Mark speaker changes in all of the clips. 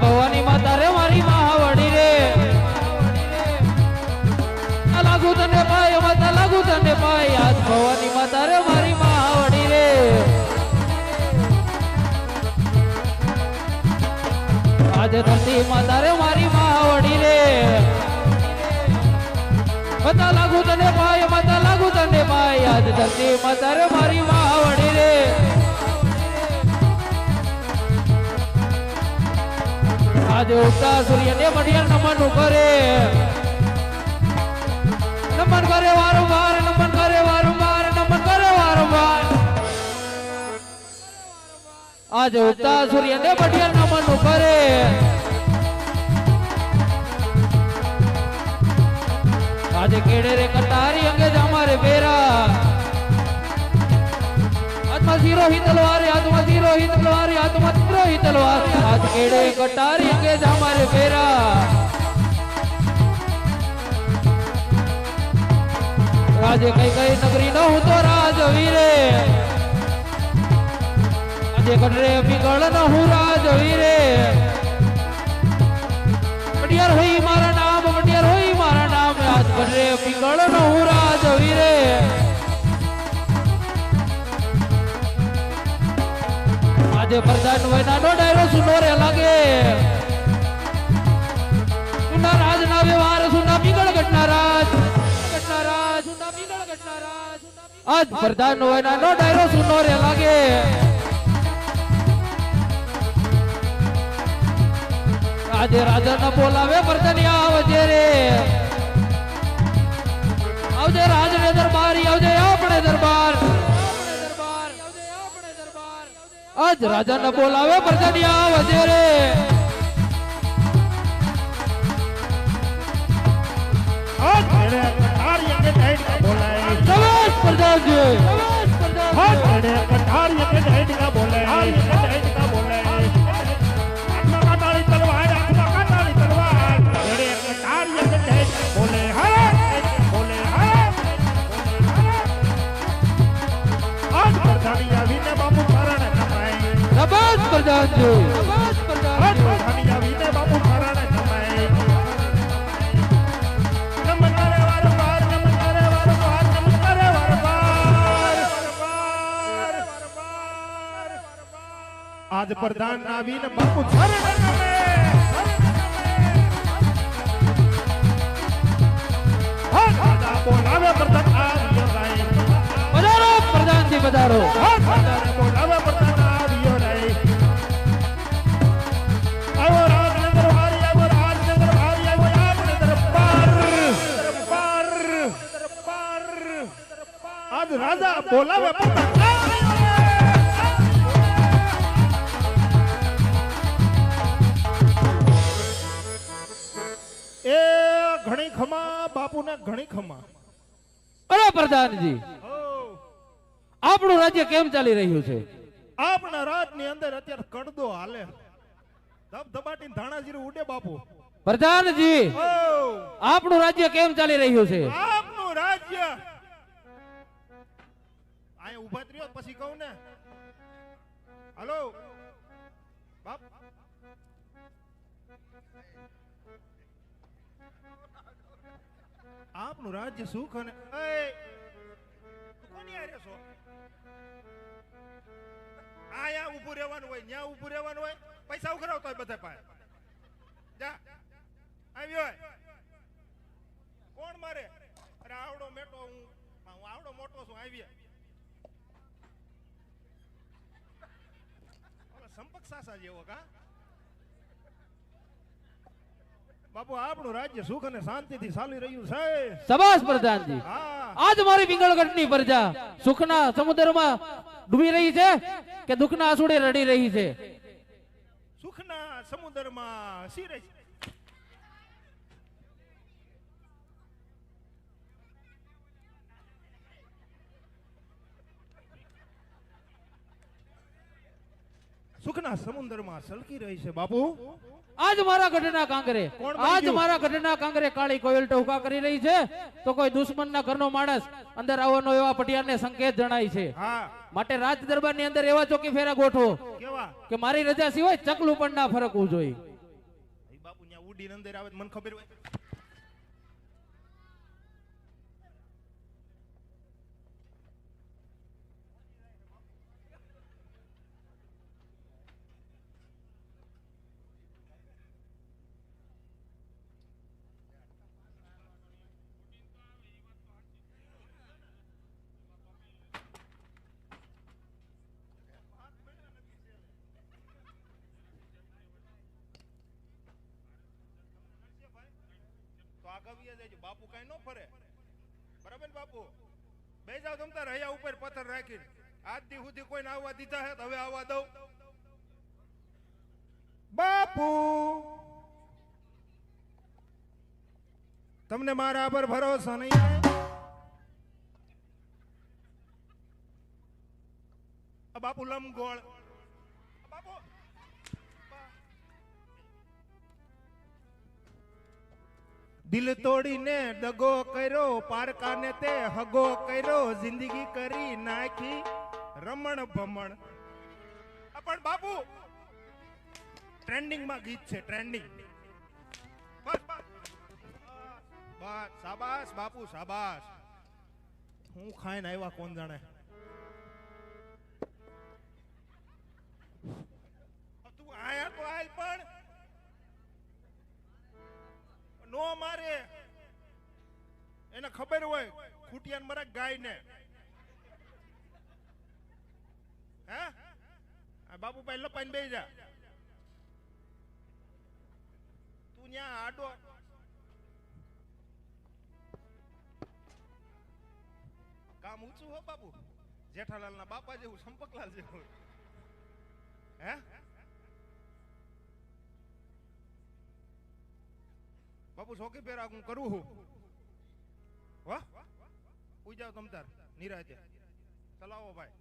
Speaker 1: ભવાની માતા રે, મારી મહાવડી રે. લાગુ તને પાય માતા, લાગુ તને પાય આજ ભવાની માતા રે, મારી માવડી રે. આજે ધરતી માતા રે, મારી માવડી રે. માતા લાગુ તને પાય માતા, લાગુ તને પાય આજ ધરતી માતા રે, મારી આજે ઉગતા સૂર્યને મઢિયા નમન કરે. નમન કરે વારંવાર, નમન કરે વારંવાર, નમન કરે વારંવાર. આજે ઉગતા સૂર્યને મઢિયા નમન કરે. આજે કેડે રે કટારી અંગે અમારે બેરા આત્મા સિરોહી તલવારે સિરોહી તલવારે આજ કેડે કટારી કે જામર ફેરા. રાજે કઈ કઈ નગરી ન હું તો રાજ વીરે આજે કટરે પીગળ ન હું રાજ વીરે મડિયાર હોઈ મારા આજે પ્રધાન વયના નો ડાયરો સુનો રે લાગે. સુના રાજ ના વ્યવહાર, સુના પીગળ ઘટના રાજ. ઘટના રાજ, સુના પીગળ ઘટના રાજ. આજ પ્રધાન વયના નો ડાયરો સુનો રે લાગે. આજે રાજા ના બોલાવે પ્રધાન આવજે રે આવજે રાજ ને દરબારી, આવજે આપણે દરબાર. આજ રાજા ને બોલાવે પ્રધાન આવજે રે
Speaker 2: આજ મેરે કટારી અંગે ઢેડ કા બોલાય
Speaker 1: પ્રધાનજી
Speaker 2: કા બોલાય. આજ પ્રધાન આવીને બાપુ શરણ નમે હા દાદા બોલાવે પ્રધાન આવ્યો રાય
Speaker 1: પધારો પ્રધાનજી પધારો
Speaker 2: હા દાદા બોલાવે પ્રધાન આવ્યો રાય આવો રાજનગર વારી આવો રાજનગર વારી આવો આપણે દરબાર દરબાર દરબાર આજ રાજા બોલાવે પ્રધાન ખમા બાપુને ઘણી ખમા.
Speaker 1: અરે પ્રધાનજી આપણું રાજ્ય કેમ ચાલી રહ્યું છે?
Speaker 2: આપણા રાજની અંદર અત્યારે કડદો હાલે. ધબધબાટી ધાણાજીરું ઉડે બાપુ.
Speaker 1: પ્રધાનજી આપણું રાજ્ય કેમ ચાલી રહ્યું છે?
Speaker 2: આપનું રાજ્ય. અહીંયા ઊભા રહ્યો પછી કહું ને. હાલો. આપનું રાજ્ય સુખ અને કોની હારે છો? આયા ઊભું રહેવાનું હોય, ન્યા ઊભું રહેવાનું હોય, પૈસા ઉઘરાવતો હોય બધા પાસે. જા આવ્યો હોય. કોણ મારે? અરે આવડો મેટો હું હું આવડો મોટો છું, આવી હવે સંપર્ક સાસા જેવો કા? બાપુ આપણું રાજ્ય સુખ અને શાંતિથી ચાલી રહ્યું છે.
Speaker 1: સબાસ પ્રધાનજી. આજ મારી પિંગળગઢની પ્રજા સુખના સમુદ્રમાં ડૂબી રહી છે કે દુઃખના આંસુડે રડી રહી છે?
Speaker 2: સુખના સમુદ્રમાં સિરે સુખના સમુદ્રમાં સલકી રહી છે બાપુ.
Speaker 1: આજ મારા ગઢના કાંગરે આજ મારા ગઢના કાંગરે કાળી કોયલ ટહુકા કરી રહી છે. તો કોઈ દુશ્મનના ઘરનો માણસ અંદર આવવાનો એવા પટિયાને સંકેત જણાય છે. માટે રાજ દરબારની અંદર એવા ચોકી ફેરા ગોઠવો કે મારી રજા સિવાય ચકલું પણ ના ફરકવું જોઈએ.
Speaker 2: બાપુ ઉડીને અંદર આવે મને ખબર હોય. જાય બાપુ કઈ ન ફરે. બરાબર બાપુ? બે જાવ તમતા રહ્યા ઉપર પથ્થર રાખીને. આજ દી સુધી કોઈને આવવા દીધા હે હવે આવવા દઉં. બાપુ! તમને મારા પર ભરોસો નહીં બાપુ લંબગોળ. બાપુ દિલ તોડીને દગો કર્યો, પારકાને તે હગો કર્યો, જિંદગી કરી નાખી રમણ ભમણ. પણ બાપુ ટ્રેન્ડિંગમાં ગીત છે, ટ્રેન્ડિંગ. બસ બસ. બસ, શાબાશ બાપુ સાબાસ હું ખાઈને આવ્યા કોણ જાણે? ખબર હોય ખૂટિયાન મરે ગાય ને હે? આ બાબુભાઈ બેસી જા. તું ન્યા આડો. કામ ઊંચું હો બાબુ જેઠાલાલ ના બાપા જેવું સંપકલાલ જેવું. હે? બાપુ શોકી પહેરા હું કરું હું. વાહ. ઉઈ જાવ તમ તાર નિરાજે ચલાવો ભાઈ.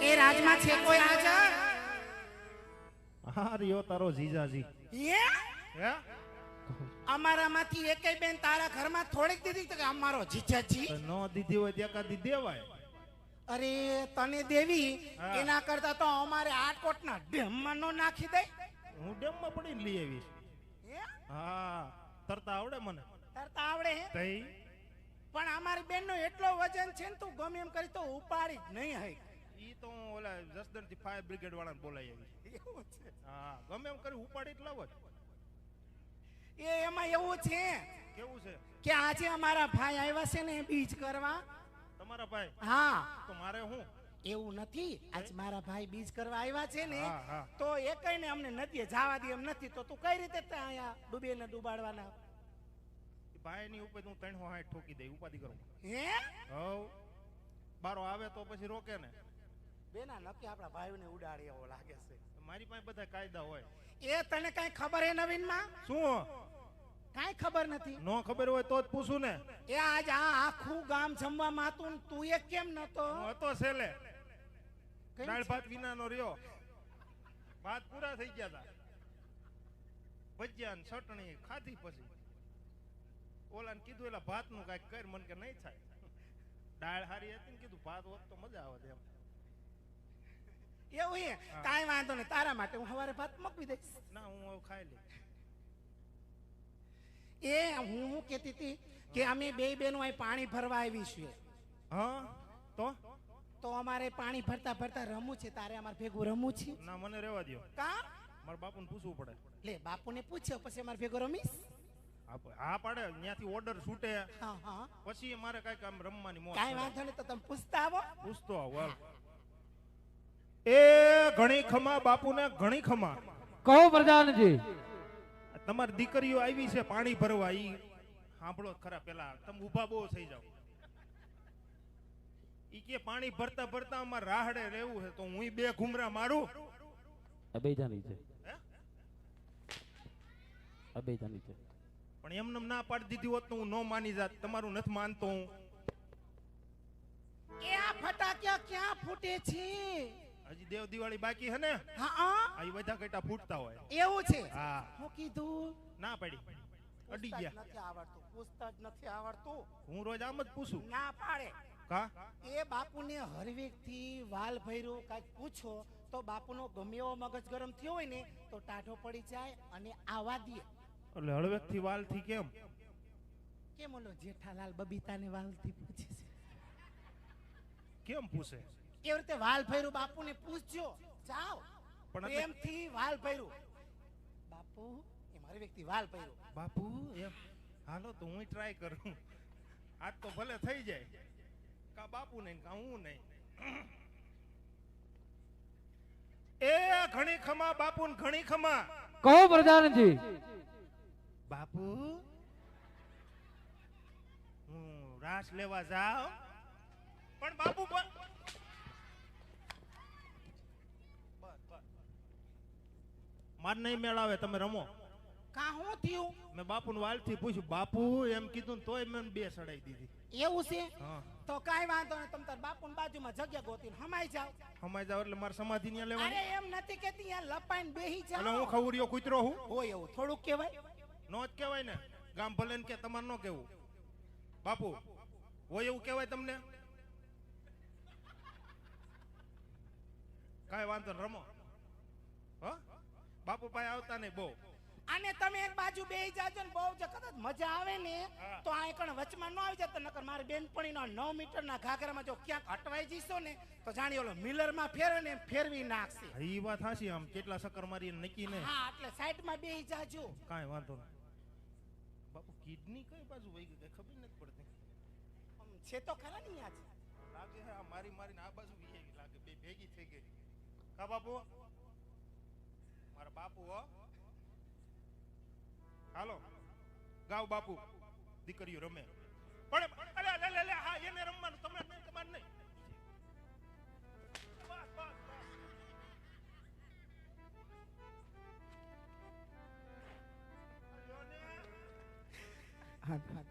Speaker 3: એ રાજમાં છે કોઈ હાજર?
Speaker 2: હા રહ્યો તારો જીજાજી.
Speaker 3: એ?
Speaker 2: હે?
Speaker 3: અમારામાંથી એકેય બેન તારા ઘરમાં થોડીક દીધી તો કે અમારો જીજાજી.
Speaker 2: નો દીધી હોય ત્યાં કાદી દેવાય?
Speaker 3: અરે તને દેવી એના કરતા તો અમારે આટકોટના ડેમમાં નો નાખી દે.
Speaker 2: હું ડેમમાં પડીને લઈ આવીશ.
Speaker 3: હા
Speaker 2: તરતા આવડે મને.
Speaker 3: તરતા આવડે હે?
Speaker 2: તઈ?
Speaker 3: પણ અમારી બેનનો એટલો વજન છે ને તું ગમે એમ કરી તો ઉપાડી જ નહીં હઈ.
Speaker 2: ઈ તો હું ઓલા જસદણથી ફાયર બ્રિગેડ વાળાને બોલાવી
Speaker 3: એવું છે?
Speaker 2: હા ગમે એમ કરી ઉપાડી જ લાવો
Speaker 3: એ એમાં એવું છે
Speaker 2: કેવું છે?
Speaker 3: કે આજે અમારા ભાઈ આવ્યા છે ને બીજ કરવા.
Speaker 2: તમારા ભાઈ?
Speaker 3: હા.
Speaker 2: તો મારે હું?
Speaker 3: એવું નથી. આજ મારા ભાઈ બીજ કરવા આવ્યા છે ને. તો એ કઈ ને અમને નદીએ જવા દે એમ નથી. તો તું કઈ રીતે ત્યાં અહીંયા ડૂબીને ડૂબાડવાના
Speaker 2: ભાઈ ની ઉપર હું ત્રણ હાથ ઠોકી દઈ ઉપાધિ કરું.
Speaker 3: હે?
Speaker 2: હવ. બારો આવે તો પછી રોકે ને.
Speaker 3: બેના નક્કી આપણા ભાઈઓને ઉડાડે એવો લાગે છે.
Speaker 2: મારી પાસે બધા કાયદા હોય.
Speaker 3: એ તને કઈ ખબર હે નવીનમાં?
Speaker 2: શું
Speaker 3: કાંઈ ખબર નથી.
Speaker 2: નો ખબર હોય તો જ પૂછું ને.
Speaker 3: એ આજ આ આખું ગામ જમવામાં હતું ને તું એક કેમ નતો?
Speaker 2: હતો છેલ્લે. દાળ? ભાત વિનાનો રહ્યો. ભાત પૂરા થઈ ગયા હતા ભજીયા ને ચટણી ખાધી પછી. ઓલાને કીધું એલા ભાતનું કંઈક કર. મન કે નહીં થાય. દાળ હારી હતી ને કીધું ભાત હોત તો મજા આવે એમ.
Speaker 3: એવું હે? કાંઈ વાંધો નહીં. તારા માટે હું સવારે ભાત મૂકવી દઈશ.
Speaker 2: ના હું હવે ખાઈ લઈ
Speaker 3: એ હું હું કહેતી હતી કે અમે બે બેનો અહીં પાણી ભરવા આવી છીએ.
Speaker 2: હા? તો?
Speaker 3: તો અમારે પાણી ભરતા ભરતા રમવું છે. તારે અમારે ભેગું રમવું છે?
Speaker 2: ના મને રહેવા દ્યો.
Speaker 3: કા?
Speaker 2: મારા બાપુને પૂછવું પડે.
Speaker 3: લે બાપુને પૂછ્યો પછી અમારે ભેગો રમીશ?
Speaker 2: હા પાડે. ત્યાંથી ઓર્ડર છૂટે.
Speaker 3: હા હા.
Speaker 2: પછી મારે કંઈક આમ રમવાની મોજ
Speaker 3: કાંઈ વાંધો નહીં તો તમે પૂછતા આવો.
Speaker 2: પૂછતો આવ. એ ઘણી ખમા બાપુને ઘણી ખમા.
Speaker 1: કહો પ્રધાનજી
Speaker 2: તમારી દીકરીઓ આવી છે પાણી ભરવા ઈ સાંભળો ખરા પેલા તમે ઊભા બહુ થઈ જાવ ઈ કે પાણી ભરતા ભરતા અમાર રાહડે રહેવું છે તો હું બે ઘુમરા મારું.
Speaker 1: આ છે.
Speaker 2: હે?
Speaker 1: આ બે જાની છે.
Speaker 2: પણ એમને ના પાડી દીધી હોત તો હું ન માની જાત તમારું નથી માનતો હું.
Speaker 3: એ આ ફટાક્યા ક્યાં ફૂટે છે?
Speaker 2: હજી દેવ દિવાળી બાકી હે ને?
Speaker 3: હા હા.
Speaker 2: આ બધા કઈટા ફૂટતા હોય.
Speaker 3: એવું છે?
Speaker 2: હા.
Speaker 3: હું કીધું?
Speaker 2: ના પડી. અડી ગયા.
Speaker 3: નથી આવડતું પૂછતા જ નથી આવડતું.
Speaker 2: હું રોજ આમ જ પૂછું.
Speaker 3: ના પાડે.
Speaker 2: કા?
Speaker 3: એ બાપુને હરવેકથી વાલ ભર્યો કાંઈક પૂછો તો બાપુનો ગમે એવો મગજ ગરમ થયો હોય ને તો ટાઢો પડી જાય અને આવા દે.
Speaker 2: એટલે હળવેકથી વાલથી કેમ?
Speaker 3: કેમ ઓલો જેઠાલાલ બબીતાને વાલથી પૂછે છે?
Speaker 2: કેમ પૂછે?
Speaker 3: એવી રીતે વાલ ભર્યું બાપુને પૂછજો. જાઓ. પ્રેમથી વાલ ફેરું બાપુ એ મારી વ્યક્તિ વાલ ફેરું
Speaker 2: બાપુ એમ. હાલો તો હું ટ્રાય કરું. આજ તો ભલે થઈ જાય. કા બાપુ નહીં કા હું નહીં. એ ઘણી ખમા બાપુ ને ઘણી ખમા.
Speaker 1: કહો પ્રધાનજી.
Speaker 2: બાપુ હું રાસ લેવા જાઉં. પણ બાપુ બ- બસ, બસ. માર નહીં મેળાવે તમે રમો.
Speaker 3: કા હું થયું?
Speaker 2: મેં બાપુ વાલથી પૂછ્યું બાપુ એમ કીધું તોય મેં બે સડાઈ દીધી.
Speaker 3: એવું છે? તો કાંઈ વાંધો નહીં તમે તાર બાપુની બાજુમાં જગ્યા ગોતીને હમાઈ જાવ
Speaker 2: હમાઈ જાવ એટલે મારે સમાધિ ત્યાં
Speaker 3: અરે એમ નથી કેતી અહીંયા લપાઈને બેહી
Speaker 2: એટલે
Speaker 3: જાઓ
Speaker 2: હું ખવડિયો કૂતરો હું?
Speaker 3: હોય એવું થોડુંક કહેવાય.
Speaker 2: નો જ કહેવાય ને. ગામ ભલે ને કે તમારે ન કેવું બાપુ હોય એવું કહેવાય તમને? કાંઈ વાંધો રમો. હ? બાપુ પાસે આવતા નહીં બહુ.
Speaker 3: અને તમે એક બાજુ બેહી જાજો ને બહુ જ કદાચ મજા આવે ને તો આ એકણ વચમાં ન આવી જતો નકર મારી બેનપણીનો નવ મીટરના ઘાઘરામાં જો ક્યાંક અટવાઈ જઈશો ને તો જાણી ઓલો મિલરમાં ફેરવે ને ફેરવી નાખશે.
Speaker 2: એ વાત હાચી આમ કેટલા સકર મારી નક્કી ને.
Speaker 3: હા એટલે સાઈડમાં બેહી જાજો.
Speaker 2: કાંઈ વાંધો નહીં. બાપુ કિડની કઈ બાજુ વહી ગઈ ખબર નથી પડતી.
Speaker 3: આમ છે તો ખરા નહીં આજ
Speaker 2: લાગે આ મારી મારીને આ બાજુ વી આવી લાગે બે ભેગી થઈ ગઈ. કા બાપુ. મારા બાપુ હો હાલો ગાવ બાપુ દીકરીઓ રમે પણ અલે લે લે લે હા એને રમવાનું તમે નહીં તમારે નહીં બસ, બસ, બસ. લ્યો ને.
Speaker 3: હા હા